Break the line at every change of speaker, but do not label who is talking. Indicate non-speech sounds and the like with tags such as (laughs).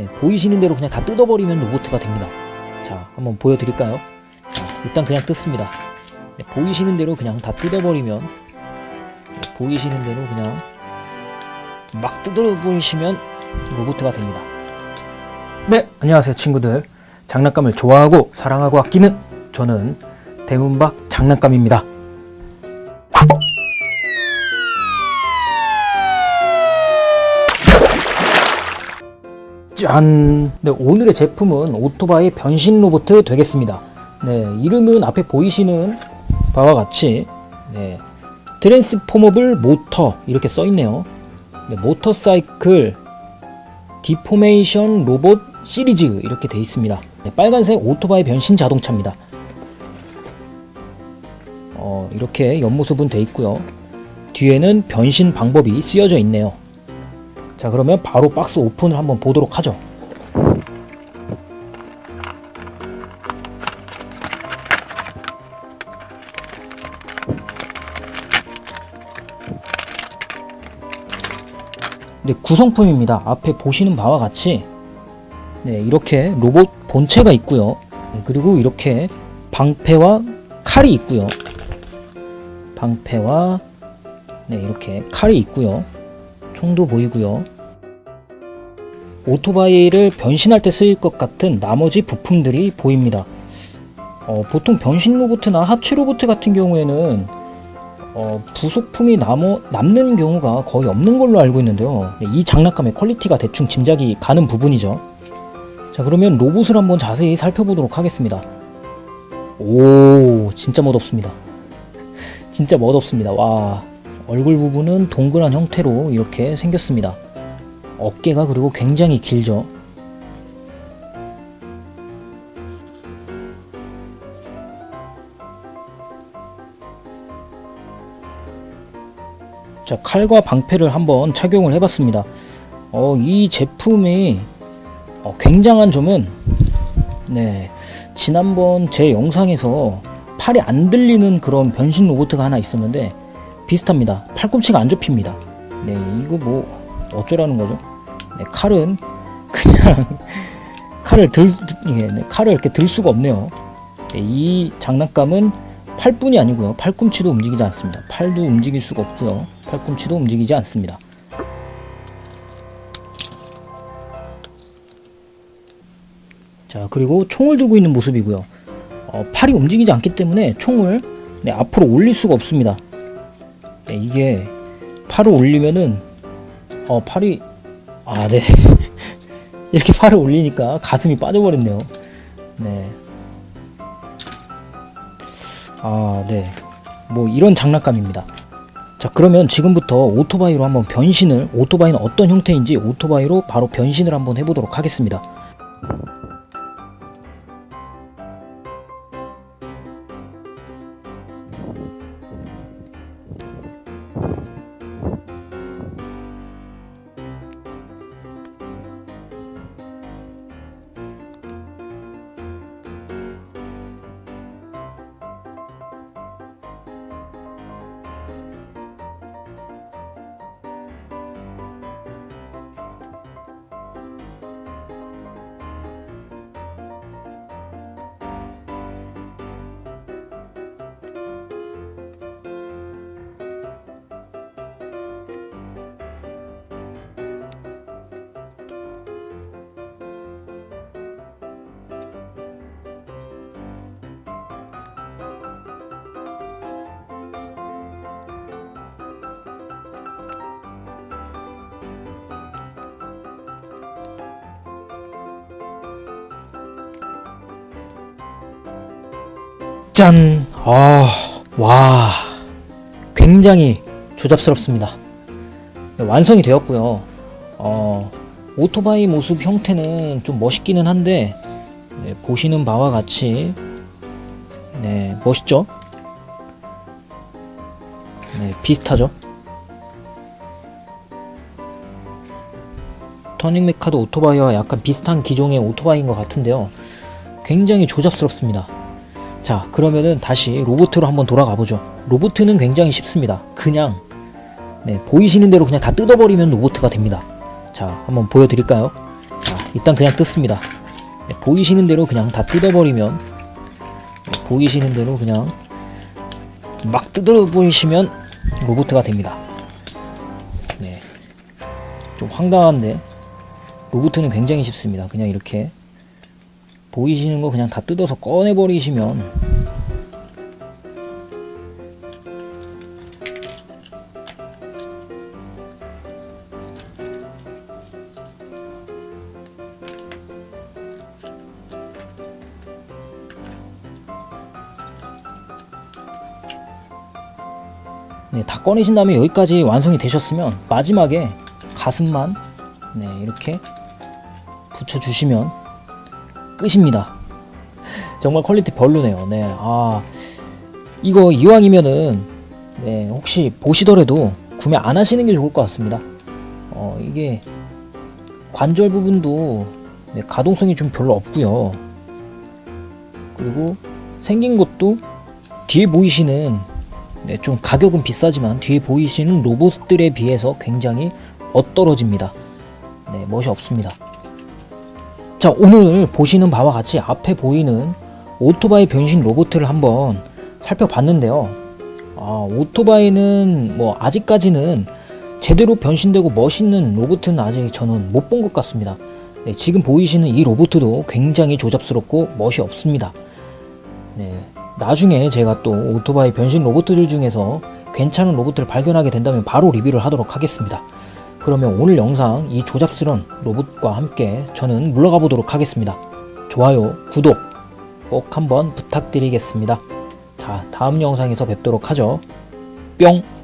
네, 보이시는 대로 그냥 다 뜯어버리면 로보트가 됩니다. 자, 한번 보여드릴까요? 자, 일단 그냥 뜯습니다. 네, 보이시는 대로 그냥 다 뜯어버리면 네, 보이시는 대로 그냥 막 뜯어버리시면 로보트가 됩니다. 네, 안녕하세요 친구들. 장난감을 좋아하고 사랑하고 아끼는 저는 대문박 장난감입니다. 짠! 네, 오늘의 제품은 오토바이 변신 로봇 되겠습니다. 네, 이름은 앞에 보이시는 바와 같이 네, 트랜스포머블 모터 이렇게 써 있네요. 네, 모터사이클 디포메이션 로봇 시리즈 이렇게 돼 있습니다. 네, 빨간색 오토바이 변신 자동차입니다. 어, 이렇게 옆모습은 돼 있고요. 뒤에는 변신 방법이 쓰여져 있네요. 자 그러면 바로 박스 오픈을 한번 보도록 하죠. 네, 구성품입니다. 앞에 보시는 바와 같이 네, 이렇게 로봇 본체가 있고요. 네, 그리고 이렇게 방패와 칼이 있고요. 방패와 네, 이렇게 칼이 있고요 총도 보이고요. 오토바이를 변신할 때 쓰일 것 같은 나머지 부품들이 보입니다. 어, 보통 변신 로봇이나 합체 로봇 같은 경우에는 어, 부속품이 남어, 남는 경우가 거의 없는 걸로 알고 있는데요. 네, 이 장난감의 퀄리티가 대충 짐작이 가는 부분이죠. 자 그러면 로봇을 한번 자세히 살펴보도록 하겠습니다. 오 진짜 멋없습니다. (laughs) 진짜 멋없습니다. 와 얼굴 부분은 동그란 형태로 이렇게 생겼습니다. 어깨가 그리고 굉장히 길죠. 자, 칼과 방패를 한번 착용을 해봤습니다. 어, 이 제품이 어, 굉장한 점은 네, 지난번 제 영상에서 팔이 안 들리는 그런 변신 로봇가 하나 있었는데 비슷합니다. 팔꿈치가 안 접힙니다. 네, 이거 뭐 어쩌라는 거죠? 네, 칼은 그냥 (laughs) 칼을 들 이게 네, 칼을 이렇게 들 수가 없네요. 네, 이 장난감은 팔뿐이 아니고요. 팔꿈치도 움직이지 않습니다. 팔도 움직일 수가 없고요. 팔꿈치도 움직이지 않습니다. 자, 그리고 총을 들고 있는 모습이고요. 어, 팔이 움직이지 않기 때문에 총을 네, 앞으로 올릴 수가 없습니다. 네, 이게 팔을 올리면은 어 팔이 아 네 (laughs) 이렇게 팔을 올리니까 가슴이 빠져버렸네요. 네. 아 네. 뭐 이런 장난감입니다. 자 그러면 지금부터 오토바이로 한번 변신을 오토바이는 어떤 형태인지 오토바이로 바로 변신을 한번 해보도록 하겠습니다. 짠! 아, 와, 굉장히 조잡스럽습니다. 네, 완성이 되었고요. 어, 오토바이 모습 형태는 좀 멋있기는 한데 네, 보시는 바와 같이 네, 멋있죠? 네, 비슷하죠? 터닝 메카도 오토바이와 약간 비슷한 기종의 오토바이인 것 같은데요. 굉장히 조잡스럽습니다. 자, 그러면은 다시 로보트로 한번 돌아가 보죠. 로보트는 굉장히 쉽습니다. 그냥 네, 보이시는 대로 그냥 다 뜯어버리면 로보트가 됩니다. 자, 한번 보여드릴까요? 자, 일단 그냥 뜯습니다. 네, 보이시는 대로 그냥 다 뜯어버리면 네, 보이시는 대로 그냥 막 뜯어보시면 로봇가 됩니다. 네, 좀 황당한데 로봇은 굉장히 쉽습니다. 그냥 이렇게 보이시는 거 그냥 다 뜯어서 꺼내버리시면 네, 다 꺼내신 다음에 여기까지 완성이 되셨으면 마지막에 가슴만 네, 이렇게 붙여주시면 끝입니다. 정말 퀄리티 별로네요. 네, 아 이거 이왕이면은 네, 혹시 보시더라도 구매 안 하시는 게 좋을 것 같습니다. 어 이게 관절 부분도 네, 가동성이 좀 별로 없고요. 그리고 생긴 것도 뒤에 보이시는 네, 좀 가격은 비싸지만 뒤에 보이시는 로봇들에 비해서 굉장히 엇떨어집니다. 네, 멋이 없습니다. 자, 오늘 보시는 바와 같이 앞에 보이는 오토바이 변신 로봇을 한번 살펴봤는데요. 아, 오토바이는 뭐 아직까지는 제대로 변신되고 멋있는 로봇은 아직 저는 못 본 것 같습니다. 네, 지금 보이시는 이 로봇도 굉장히 조잡스럽고 멋이 없습니다. 네, 나중에 제가 또 오토바이 변신 로봇들 중에서 괜찮은 로봇을 발견하게 된다면 바로 리뷰를 하도록 하겠습니다. 그러면 오늘 영상 이 조잡스러운 로봇과 함께 저는 물러가 보도록 하겠습니다. 좋아요, 구독 꼭 한번 부탁드리겠습니다. 자, 다음 영상에서 뵙도록 하죠. 뿅!